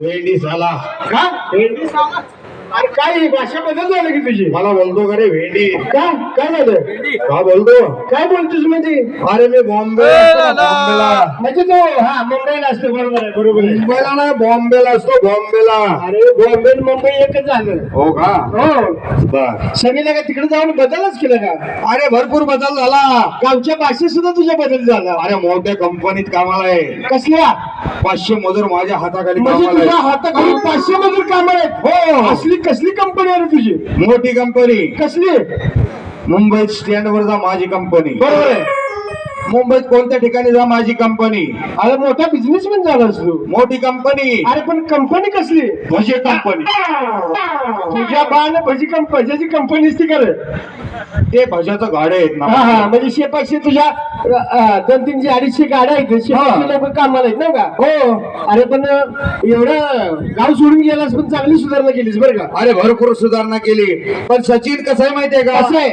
भेंडी साला का भेंडी साला अरे काय ही भाषा बदल झाली की तुझी? मला बोलतो का रे भेंडी? का? काय झालं? का बोलतो. काय बोलतोस म्हणजे? अरे मी बॉम्बे बॉम्बेला. म्हणजे तो हा मुंबईला असतो बरोबर आहे बरोबर आहे. मुंबईला नाही बॉम्बेला असतो बॉम्बेला. अरे बॉम्बे आणि मुंबई एकच झालं. हो का? हो. बर. का तिकडे जाऊन बदलच केलं का? अरे भरपूर बदल झाला. गावच्या भाषेत सुद्धा तुझ्या बदल झाला. अरे मोठ्या कंपनीत कामाला आहे. कसल्या? पाचशे मजूर माझ्या हाताखाली म्हणजे कामाला तुझ्या आहे हाताखाली पाचशे आहेत. हो. असली कसली कंपनी आहे रे तुझी? मोठी कंपनी कसली? मुंबईत स्टँड वर जा माझी कंपनी बरोबर आहे. मुंबईत कोणत्या ठिकाणी जा माझी कंपनी अरे मोठा बिझनेसमॅन झालास तू. मोठी कंपनी अरे पण कंपनी कसली? भजे कंपनी तुझ्या बाण भजी कंपनी भज्याची कंपनी ती करे ते भज्याचं गाडे आहेत हा हा ना म्हणजे शेपाक्षी तुझ्या अ, दोन तीनशे अडीचशे गाड्या आहेत लोक कामाला आहेत ना का? हो. अरे पण एवढं गाव सोडून गेलास पण चांगली सुधारणा केलीस बरं का? अरे भरपूर सुधारणा केली. पण सचिन कसं आहे माहितीये का? कसं आहे?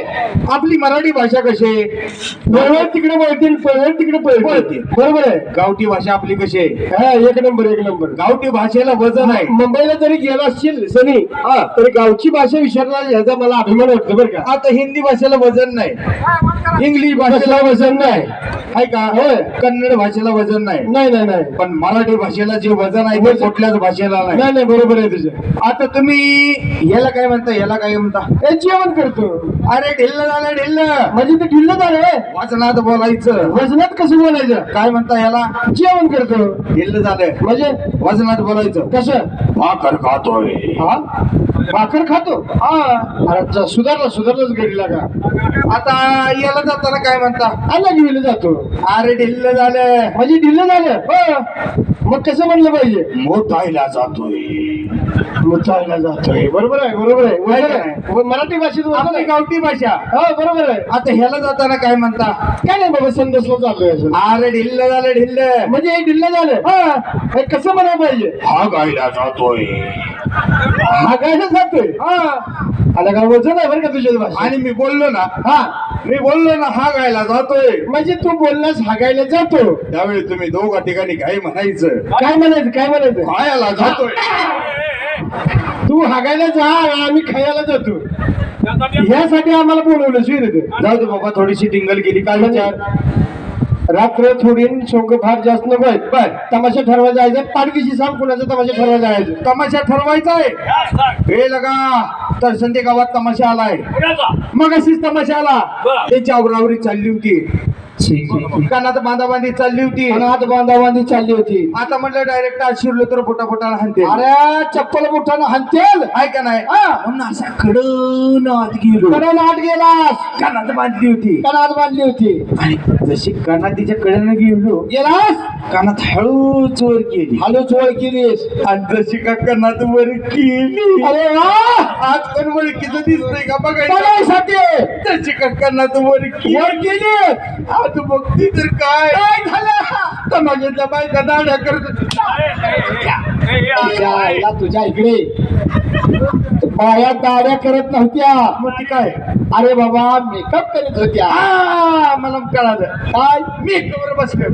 आपली मराठी भाषा कशी आहे? तिकडे पळतील पळवेल तिकडे पळतील. पळतील. बरोबर आहे. गावठी भाषा आपली कशी आहे? हा एक नंबर एक नंबर. गावठी भाषेला वजन आहे. मुंबईला जरी गेला असशील सनी हा. तरी गावची भाषा विसरला याचा मला अभिमान वाटतो बरं का. आता हिंदी भाषेला वजन नाही. इंग्लिश भाषेला वजन नाही. आहे का? होय. कन्नड भाषेला वजन नाही. नाही नाही नाही. पण मराठी भाषेला जे वजन आहे ते कुठल्याच भाषेला नाही. नाही नाही बरोबर आहे तुझं. आता तुम्ही याला काय म्हणता याला काय म्हणता? हे जेवण करतो अरे ढिल्ल झालं ढिल्ल. म्हणजे ते ढिल्ल झालं. वाचनात बोलायचं. वजनात कसं बोलायचं? काय म्हणता याला? जेवण करतो ढिल्ल झालं म्हणजे? वजनात बोलायचं. कसं? भाकर खातोय. हा? भाकर खातो. हा. अरे जा, सुधारला सुधारलाच घडीला का आता याला जाताना काय म्हणता? आला घेऊन जातो. अरे ढिल्ल झालं म्हणजे ढिल्ल झालं? हो. मग कसं म्हणलं पाहिजे? मोतायला जातोय. मुचायला जातोय. बरोबर आहे बरोबर आहे. बरोबर आहे. व मराठी भाषेत वजन आपली आहे. गावठी भाषा. हो बरोबर आहे. आता ह्याला जाताना काय म्हणता? काय नाही बाबा संदेशला चाललोय असं. अरे ढिल्ल झालं ढिल्ल. म्हणजे हे ढिल्ल झालं. हा. हे कसं म्हणायला पाहिजे? हा गायला जातोय. हा काय जातोय. हा. आला का वजन आहे बरं का तुझ्या आणि मी बोललो ना हा. मी बोललो ना हा गायला जातोय. म्हणजे तू बोललास हागायला जातो. त्यावेळी तुम्ही दोघा ठिकाणी काही म्हणायचं? काय म्हणायचं काय म्हणायचं? गायला जातोय. तू हागायला जा आम्ही खायला जातो. यासाठी आम्हाला बोलवलं शिर जाऊ दे बाबा थोडीशी टिंगल गेली काय विचार? रात्र थोडी शोक फार जास्त नको आहेत. बर तमाशा ठरवा जायचं पाडकीशी सांग कुणाचा तमाशा ठरवा जायचं तमाशा ठरवायचा आहे. हे लगा तर संधी गावात तमाशा आलाय. मग अशीच तमाशा आला. त्याची आवरावरी चालली होती. कानात बांधाबांधी चालली होती. हात बांधाबांधी चालली होती. आता म्हटलं डायरेक्ट आज शिरलो तर पोटा पोटाला हाणते अरे चप्पल मोठानं हाणतेल? आहे का नाही? हा. म्हणून असा कडन आत गेलो. कडाला हात गेलास? कानात बांधली होती. कणात बांधली होती. आणि जशी कानात तिच्या कडेनं गेलो गेलास? कानात हळूच वर केली हालो चोळ केलीस आणि जशी का कानात वर केली अरे वा! आज पण ओळखीचं दिसतंय का बघायचं? बघायसाठी. काकांना वर केली वर केली आज बघती तर काय झालं? करत तुझ्या इकडे. बाया दाड्या करत नव्हत्या. मग ती काय? अरे बाबा मेकअप करत होत्या. मला कळालं. काय? मी कवर बसलो